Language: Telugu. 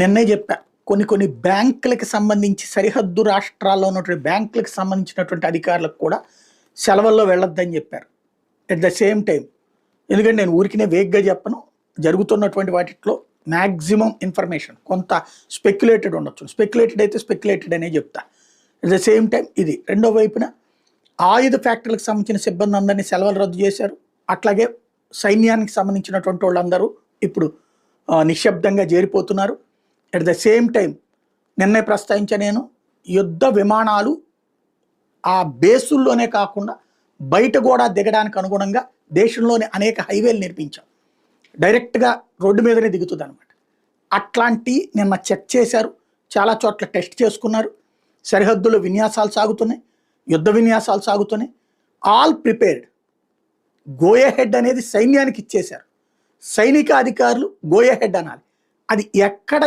నిన్నే చెప్పా కొన్ని కొన్ని బ్యాంకులకు సంబంధించి సరిహద్దు రాష్ట్రాల్లో ఉన్నటువంటి బ్యాంకులకు సంబంధించినటువంటి అధికారులకు కూడా సెలవుల్లో వెళ్ళొద్దని చెప్పారు. ఎట్ ద సేమ్ టైం ఎందుకంటే నేను ఊరికినే వేగ్గా చెప్పను జరుగుతున్నటువంటి వాటిలో మ్యాక్సిమం ఇన్ఫర్మేషన్ కొంత స్పెక్యులేటెడ్ ఉండొచ్చు. స్పెక్యులేటెడ్ అయితే స్పెక్యులేటెడ్ అనే చెప్తా. ఎట్ ద సేమ్ టైం ఇది రెండో వైపున ఆయుధ ఫ్యాక్టరీలకు సంబంధించిన సిబ్బంది అందరినీ సెలవులు రద్దు చేశారు. అట్లాగే సైన్యానికి సంబంధించినటువంటి వాళ్ళందరూ ఇప్పుడు నిశ్శబ్దంగా చేరిపోతున్నారు. ఎట్ ద సేమ్ టైం నిన్నే ప్రస్తావించా నేను యుద్ధ విమానాలు ఆ బేసుల్లోనే కాకుండా బయట కూడా దిగడానికి అనుగుణంగా దేశంలోని అనేక హైవేలు నిర్మించాం డైరెక్ట్గా రోడ్డు మీదనే దిగుతుంది అనమాట అట్లాంటి నిన్న చెక్ చేశారు. చాలా చోట్ల టెస్ట్ చేసుకున్నారు. సరిహద్దులో విన్యాసాలు సాగుతున్నాయి. యుద్ధ విన్యాసాలు సాగుతున్నాయి. ఆల్ ప్రిపేర్డ్ గోయహెడ్ అనేది సైన్యానికి ఇచ్చేశారు. సైనిక అధికారులు గోయహెడ్ అనాలి. అది ఎక్కడ